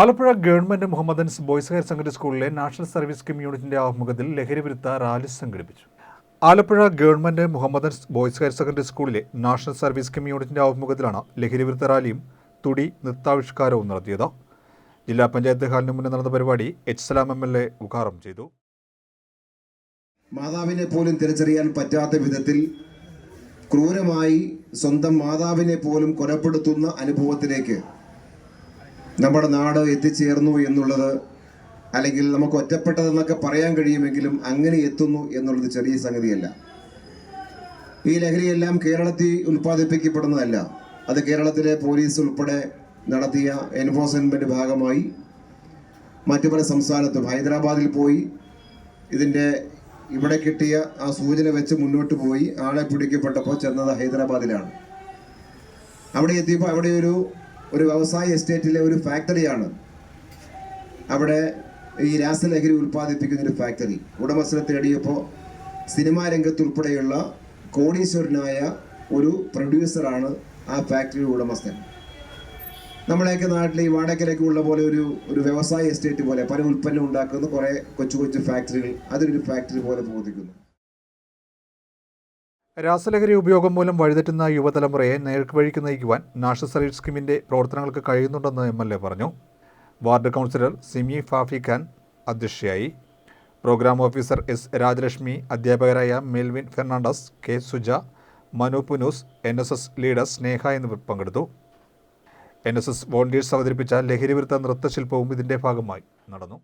Alappuzha government Mohammedans boys higher secondary സ്കൂളിലെ national service scheme യൂണിറ്റിന്റെ ആഭിമുഖ്യത്തിൽ ലഹരി വിരുദ്ധ റാലി സംഘടിപ്പിച്ചു. Alappuzha government Mohammedans boys higher secondary സ്കൂളിലെ നാഷണൽ സർവീസ് സ്കീം യൂണിറ്റിന്റെ ആഭിമുഖ്യത്തിലാണ് ലഹരി വിരുദ്ധ റാലിയും തുടി നൃത്താവിഷ്കാരവും നടത്തിയത്. ജില്ലാ പഞ്ചായത്ത് ഹാളിന് മുന്നിൽ നടന്ന പരിപാടി H Salam M L A ഉദ്ഘാടനം ചെയ്തു. മാതാവിനെ പോലും തിരിച്ചറിയാൻ പറ്റാത്ത വിധത്തിൽ ക്രൂരമായി സ്വന്തം മാതാവിനെ പോലും കൊലപ്പെടുത്തുന്ന അനുഭവത്തിലേക്ക് നമ്മുടെ നാട് എത്തിച്ചേർന്നു എന്നുള്ളത് അല്ലെങ്കിൽ നമുക്ക് ഒറ്റപ്പെട്ടതെന്നൊക്കെ പറയാൻ കഴിയുമെങ്കിലും അങ്ങനെ എത്തുന്നു എന്നുള്ളത് ചെറിയ സംഗതിയല്ല. ഈ ലഹരിയെല്ലാം കേരളത്തിൽ ഉൽപ്പാദിപ്പിക്കപ്പെടുന്നതല്ല. അത് കേരളത്തിലെ പോലീസ് ഉൾപ്പെടെ നടത്തിയ എൻഫോഴ്സ്മെന്റ് ഭാഗമായി മറ്റു പല സംസ്ഥാനത്തും. ഹൈദരാബാദിൽ പോയി ഇതിന്റെ ഇവിടെ കിട്ടിയ ആ സൂചന വെച്ച് മുന്നോട്ട് പോയി. ആളെ പിടിക്കപ്പെട്ടപ്പോൾ ചെന്നത് ഹൈദരാബാദിലാണ്. അവിടെ എത്തിയപ്പോൾ അവിടെ ഒരു ഒരു വ്യവസായ എസ്റ്റേറ്റിലെ ഒരു ഫാക്ടറിയാണ്. അവിടെ ഈ രാസലഹരി ഉൽപ്പാദിപ്പിക്കുന്ന ഒരു ഫാക്ടറി. ഉടമസ്ഥനെ തേടിയപ്പോൾ സിനിമാ രംഗത്തുൾപ്പെടെയുള്ള കോടീശ്വരനായ ഒരു പ്രൊഡ്യൂസറാണ് ആ ഫാക്ടറി ഉടമസ്ഥൻ. നമ്മളെയൊക്കെ നാട്ടിൽ ഈ വാടകയിലൊക്കെ ഉള്ള പോലെ ഒരു ഒരു വ്യവസായ എസ്റ്റേറ്റ് പോലെ പല ഉൽപ്പന്നം ഉണ്ടാക്കുന്ന കുറേ കൊച്ചു കൊച്ചു ഫാക്ടറികൾ അതിലൊരു ഫാക്ടറി പോലെ പ്രവർത്തിക്കുന്നു. രാസലഹരി ഉപയോഗം മൂലം വഴിതെറ്റുന്ന യുവതലമുറയെ നേർക്കുവഴിക്ക് നയിക്കുവാൻ നാഷണൽ സർവീസ് സ്കീമിന്റെ പ്രവർത്തനങ്ങൾക്ക് കഴിയുന്നുണ്ടെന്ന് എം എൽ എ പറഞ്ഞു. വാർഡ് കൗൺസിലർ സിമി ഫാഫി ഖാൻ അധ്യക്ഷയായി. പ്രോഗ്രാം ഓഫീസർ എസ് രാജലക്ഷ്മി അധ്യാപകരായ Melvin Fernandez K Suja Manu Punnoose N S S leader Sneha എന്നിവർ പങ്കെടുത്തു. എൻ എസ് എസ് വോളണ്ടിയേഴ്സ് അവതരിപ്പിച്ച ലഹരിവിരുദ്ധ നൃത്തശില്പവും ഇതിന്റെ ഭാഗമായി നടന്നു.